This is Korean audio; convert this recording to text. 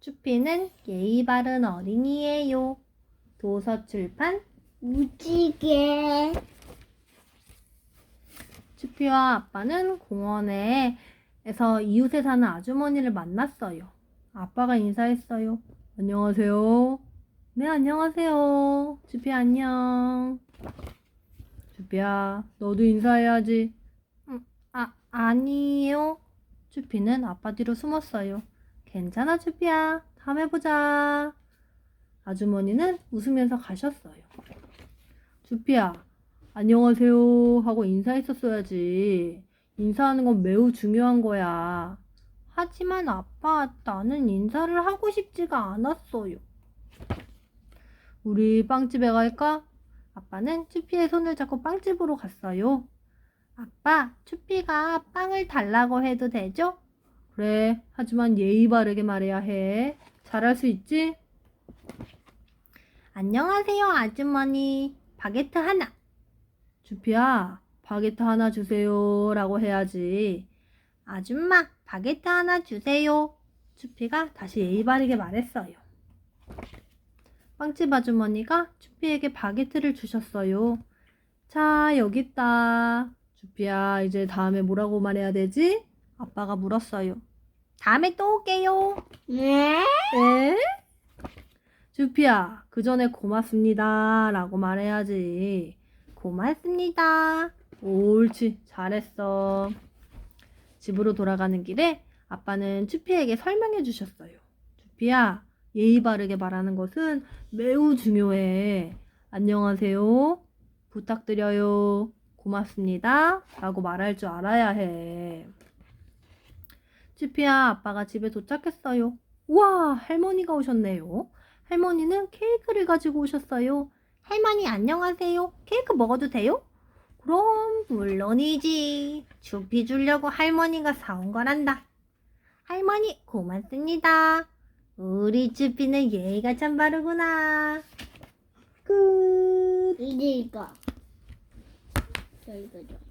쭈피는 예의 바른 어린이에요. 도서출판 무지개. 쭈피와 아빠는 공원에서 이웃에 사는 아주머니를 만났어요. 아빠가 인사했어요. 안녕하세요. 네, 안녕하세요. 쭈피 안녕. 쭈피야, 너도 인사해야지. 음, 아, 아니요. 쭈피는 아빠 뒤로 숨었어요. 괜찮아, 쭈피야. 다음에 보자. 아주머니는 웃으면서 가셨어요. 쭈피야, 안녕하세요 하고 인사했었어야지. 인사하는 건 매우 중요한 거야. 하지만 아빠, 나는 인사를 하고 싶지가 않았어요. 우리 빵집에 갈까? 아빠는 쭈피의 손을 잡고 빵집으로 갔어요. 아빠, 쭈피가 빵을 달라고 해도 되죠? 그래, 하지만 예의 바르게 말해야 해. 잘할 수 있지? 안녕하세요, 아주머니. 바게트 하나. 주피야, 바게트 하나 주세요. 라고 해야지. 아줌마, 바게트 하나 주세요. 주피가 다시 예의 바르게 말했어요. 빵집 아주머니가 주피에게 바게트를 주셨어요. 자, 여기 있다. 주피야, 이제 다음에 뭐라고 말해야 되지? 아빠가 물었어요. 다음에 또 올게요. 네? 에? 주피야, 그 전에 고맙습니다. 라고 말해야지. 고맙습니다. 옳지, 잘했어. 집으로 돌아가는 길에 아빠는 주피에게 설명해 주셨어요. 주피야, 예의 바르게 말하는 것은 매우 중요해. 안녕하세요. 부탁드려요. 고맙습니다. 라고 말할 줄 알아야 해. 주피야, 아빠가 집에 도착했어요. 우와, 할머니가 오셨네요. 할머니는 케이크를 가지고 오셨어요. 할머니 안녕하세요. 케이크 먹어도 돼요? 그럼 물론이지. 주피 주려고 할머니가 사온 거란다. 할머니 고맙습니다. 우리 주피는 예의가 참 바르구나. 끝. 이제 이거. 저 이거 줘.